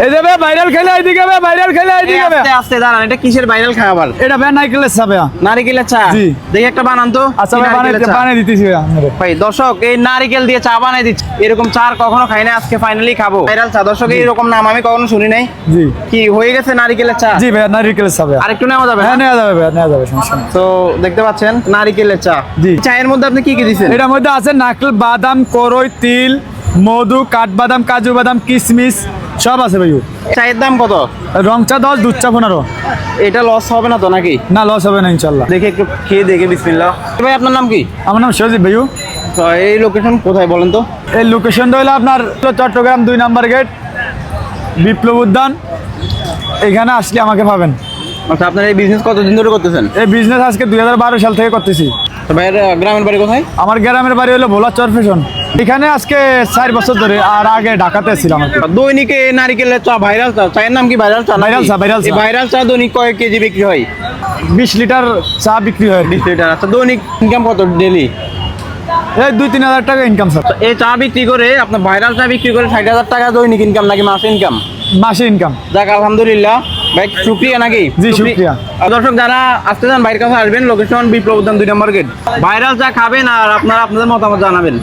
এই যে ভাই ভাইরাল খেলে এইদিকে ভাই ভাইরাল খেলে এইদিকে ভাই আস্তে আস্তে দাঁড়ান এটা কিসের ভাইরাল খাবার? এটা ভাই নাইকেলের চাপে নারিকেলের চা? জি। দেখি একটা বানান তো। আচ্ছা কি ভাই নারিকেলের বানিয়ে দিতেছি ভাই দর্শক এই নারিকেল দিয়ে চা বানাই দিচ্ছে। এরকম চা আর কখনো খাই না আজকে ফাইনালি খাব। ভাইরাল চা দর্শক এরকম নাম আমি কখনো শুনি নাই। জি। কি হয়ে গেছে নারিকেলের চা? জি ভাই নারিকেলের চাপে আর একটু নেওয়া যাবে হ্যাঁ নেওয়া যাবে ভাই নেওয়া যাবে তো দেখতে পাচ্ছেন নারিকেলের চা। জি। চায়ের মধ্যে আপনি কি কি দিচ্ছেন? এটার মধ্যে আছে নারকেল বাদাম করই তিল মধু কাঠবাদাম কাজু বাদাম কিশমিশ সব আছে ভাই। চায়ের দাম কত? রং চা দশ দুধ চা পনেরো। এটা লস হবে না তো নাকি? না লস হবে না ইনশাল্লাহ। দেখে একটু খেয়ে দেখে বিসমিল্লাহ। ভাই আপনার নাম কি? আমার নাম সজিব ভাইউ এই লোকেশন কোথায় বলেন তো? এই লোকেশনটা হলো আপনার চট্টগ্রাম দুই নাম্বার গেট বিপ্লব উদ্যান। এখানে আসলে আমাকে পাবেন। আচ্ছা আপনার এই বিজনেস কতদিন ধরে করতেছেন? এই বিজনেস আজকে দুই সাল থেকে করতেছি। তো ভাইয়ের গ্রামের বাড়ি কোথায়? আমার গ্রামের বাড়ি হলো ভোলা চরফেশন এখানে আজকে চার বছর ধরে আর আগে ঢাকাতে ছিলাম। দৈনিকে নারিকেলের চা ভাইরাল চা চায়ের নাম কি ভাইরাল চা Viral চা, viral চা। ভাইরাল চা দৈনিক কয়েক কেজি বিক্রি হয়? বিশ লিটার চা বিক্রি হয়। বিশ লিটার আচ্ছা দৈনিক ইনকাম কত ডেলি এই দুই তিন হাজার টাকা ইনকাম স্যার এই চা বিক্রি করে আপনার ভাইরাল চা বিক্রি করে ষাট হাজার টাকা দৈনিক ইনকাম নাকি মাসে ইনকাম মাসে ইনকাম যাক আলহামদুলিল্লাহ। ভাই শুক্রিয়া নাকি? জি, শুক্রিয়া দর্শক যারা আসতে চান বাইরের কাছে আসবেন লোকেশন বিপ্লব উদ্যান দুই নম্বর গেট ভাইরাল চা খাবেন আর আপনারা আপনাদের মতামত জানাবেন।